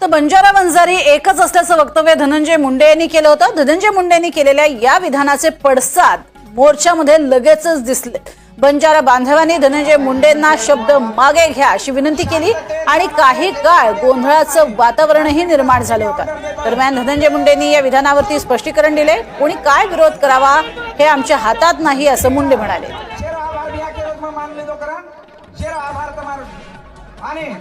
तर बंजारा वंजारी एकच असल्याचं वक्तव्य धनंजय मुंडे यांनी केलं होतं. धनंजय मुंडे यांनी केलेल्या या विधानाचे पडसाद मोर्चामध्ये लगेचच दिसले. बंजारा बांधवांनी धनंजय मुंडेंना शब्द मागे घ्या अशी विनंती केली आणि काही काळ गोंधळाचं वातावरणही निर्माण झालं होतं. दरम्यान धनंजय मुंडेंनी या विधानावरती स्पष्टीकरण दिले. कोणी काय विरोध करावा हे आमच्या हातात नाही असं मुंडे म्हणाले. आणि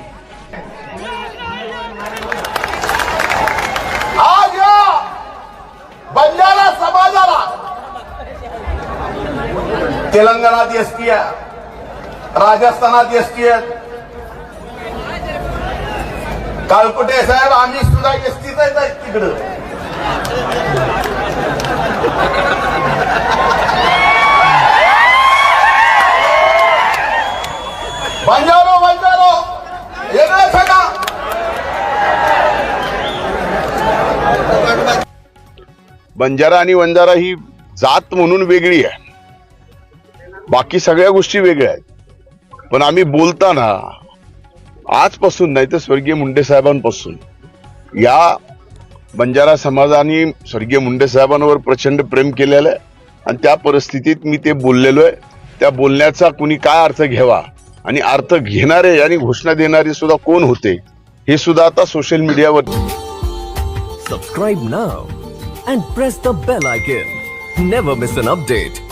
तेलंगणात एसटी आहे राजस्थानात एसटी आहे कालकुटे साहेब? आम्ही सुद्धा एसटीच आहेत तिकडं. बंजारो बंजारो. येणार सगळा. बंजारा आणि वंजारा ही जात म्हणून वेगळी आहे. बाकी सगळ्या गोष्टी वेगळ्या आहेत. पण आम्ही बोलताना आजपासून नाही तर स्वर्गीय मुंडे साहेबांपासून या बंजारा समाजाने स्वर्गीय मुंडे साहेबांवर प्रचंड प्रेम केलेलं आहे आणि त्या परिस्थितीत मी ते बोललेलो आहे. त्या बोलण्याचा कुणी काय अर्थ घ्यावा आणि अर्थ घेणारे आणि घोषणा देणारे सुद्धा कोण होते हे सुद्धा आता सोशल मीडियावर subscribe now and press the bell icon never miss an update